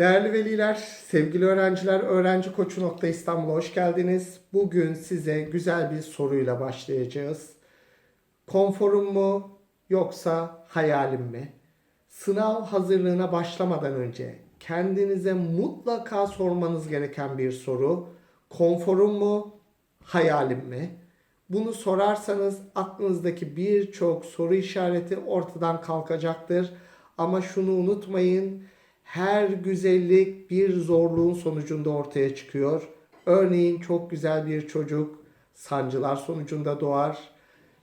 Değerli veliler, sevgili öğrenciler, Öğrenci Koçu Nokta İstanbul'a hoş geldiniz. Bugün size güzel bir soruyla başlayacağız. Konforum mu yoksa hayalim mi? Sınav hazırlığına başlamadan önce kendinize mutlaka sormanız gereken bir soru. Konforum mu, hayalim mi? Bunu sorarsanız aklınızdaki birçok soru işareti ortadan kalkacaktır. Ama şunu unutmayın, her güzellik bir zorluğun sonucunda ortaya çıkıyor. Örneğin çok güzel bir çocuk sancılar sonucunda doğar.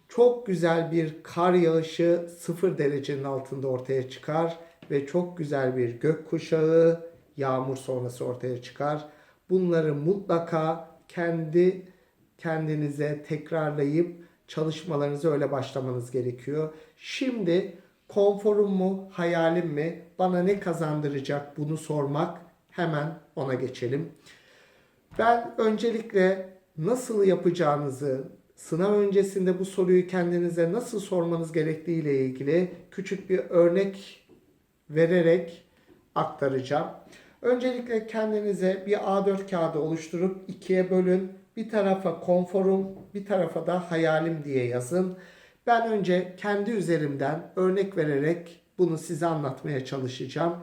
Çok güzel bir kar yağışı sıfır derecenin altında ortaya çıkar ve çok güzel bir gök kuşağı yağmur sonrası ortaya çıkar. Bunları mutlaka kendi kendinize tekrarlayıp çalışmalarınızı öyle başlamanız gerekiyor. Şimdi konforum mu, hayalim mi, bana ne kazandıracak bunu sormak hemen ona geçelim. Ben öncelikle nasıl yapacağınızı, sınav öncesinde bu soruyu kendinize nasıl sormanız gerektiği ile ilgili küçük bir örnek vererek aktaracağım. Öncelikle kendinize bir A4 kağıdı oluşturup ikiye bölün. Bir tarafa konforum, bir tarafa da hayalim diye yazın. Ben önce kendi üzerimden örnek vererek bunu size anlatmaya çalışacağım.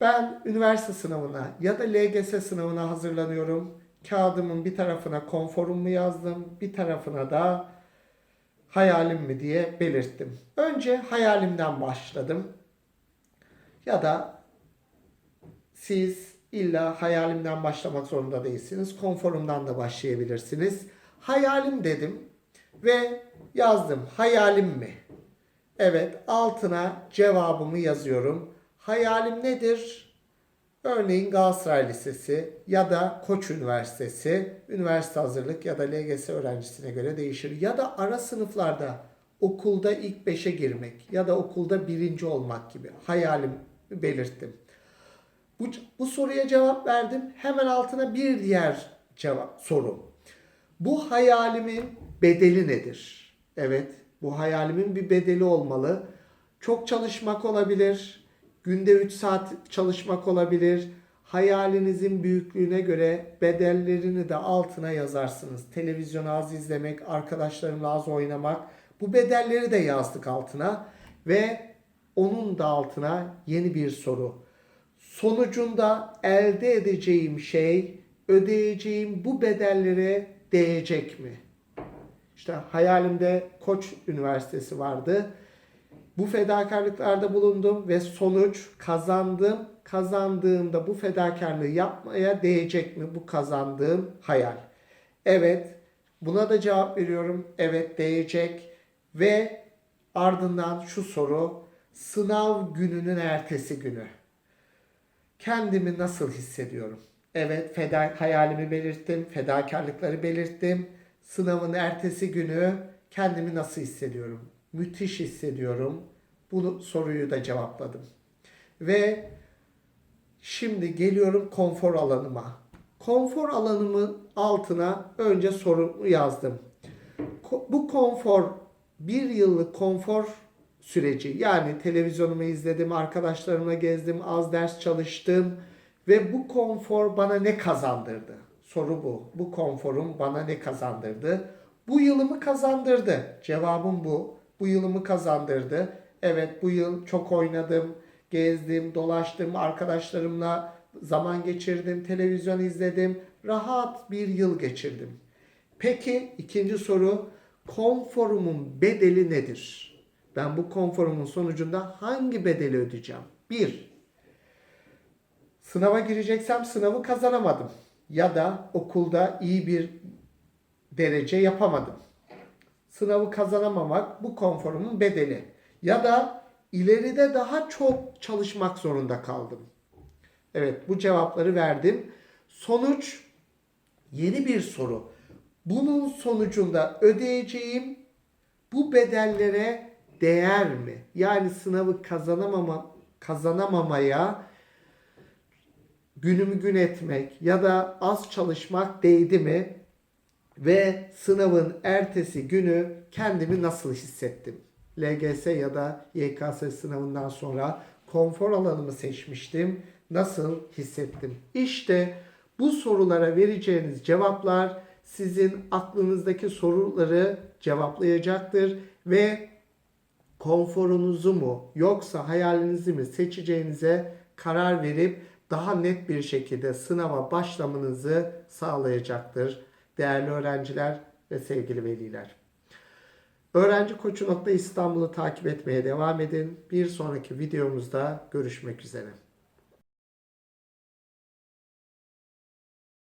Ben üniversite sınavına ya da LGS sınavına hazırlanıyorum. Kağıdımın bir tarafına konforumu yazdım, bir tarafına da hayalim mi diye belirttim. Önce hayalimden başladım. Ya da siz illa hayalimden başlamak zorunda değilsiniz. Konforumdan da başlayabilirsiniz. Hayalim dedim ve yazdım. Hayalim mi? Evet, altına cevabımı yazıyorum. Hayalim nedir? Örneğin Galatasaray Lisesi ya da Koç Üniversitesi, üniversite hazırlık ya da LGS öğrencisine göre değişir. Ya da ara sınıflarda okulda ilk beşe girmek ya da okulda birinci olmak gibi hayalimi belirttim. Bu, bu soruya cevap verdim. Hemen altına bir diğer cevap soru. Bu hayalimin bedeli nedir? Evet, bu hayalimin bir bedeli olmalı. Çok çalışmak olabilir. Günde 3 saat çalışmak olabilir. Hayalinizin büyüklüğüne göre bedellerini de altına yazarsınız. Televizyonu az izlemek, arkadaşlarımla az oynamak. Bu bedelleri de yazdık altına ve onun da altına yeni bir soru. Sonucunda elde edeceğim şey ödeyeceğim bu bedellere değecek mi? İşte hayalimde Koç Üniversitesi vardı. Bu fedakarlıklarda bulundum ve sonuç kazandım. Kazandığımda bu fedakarlığı yapmaya değecek mi bu kazandığım hayal? Evet, buna da cevap veriyorum. Evet değecek ve ardından şu soru sınav gününün ertesi günü. Kendimi nasıl hissediyorum? Evet, feda hayalimi belirttim, fedakarlıkları belirttim. Sınavın ertesi günü kendimi nasıl hissediyorum? Müthiş hissediyorum. Bu soruyu da cevapladım. Ve şimdi geliyorum konfor alanıma. Konfor alanımın altına önce sorumu yazdım. Bu konfor bir yıllık konfor süreci. Yani televizyonumu izledim, arkadaşlarımla gezdim, az ders çalıştım ve bu konfor bana ne kazandırdı? Soru bu. Bu konforum bana ne kazandırdı? Bu yılımı kazandırdı. Cevabım bu. Bu yılımı kazandırdı. Evet bu yıl çok oynadım, gezdim, dolaştım, arkadaşlarımla zaman geçirdim, televizyon izledim. Rahat bir yıl geçirdim. Peki ikinci soru konforumun bedeli nedir? Ben bu konforumun sonucunda hangi bedeli ödeyeceğim? Bir, sınava gireceksem sınavı kazanamadım. Ya da okulda iyi bir derece yapamadım. Sınavı kazanamamak bu konforumun bedeli. Ya da ileride daha çok çalışmak zorunda kaldım. Evet bu cevapları verdim. Sonuç yeni bir soru. Bunun sonucunda ödeyeceğim bu bedellere değer mi? Yani sınavı kazanamama kazanamamaya günümü gün etmek ya da az çalışmak değdi mi? Ve sınavın ertesi günü kendimi nasıl hissettim? LGS ya da YKS sınavından sonra konfor alanımı seçmiştim. nasıl hissettim? İşte bu sorulara vereceğiniz cevaplar sizin aklınızdaki soruları cevaplayacaktır ve konforunuzu mu yoksa hayalinizi mi seçeceğinize karar verip daha net bir şekilde sınava başlamanızı sağlayacaktır değerli öğrenciler ve sevgili veliler. Öğrenci Koçu İstanbul'u takip etmeye devam edin. Bir sonraki videomuzda görüşmek üzere.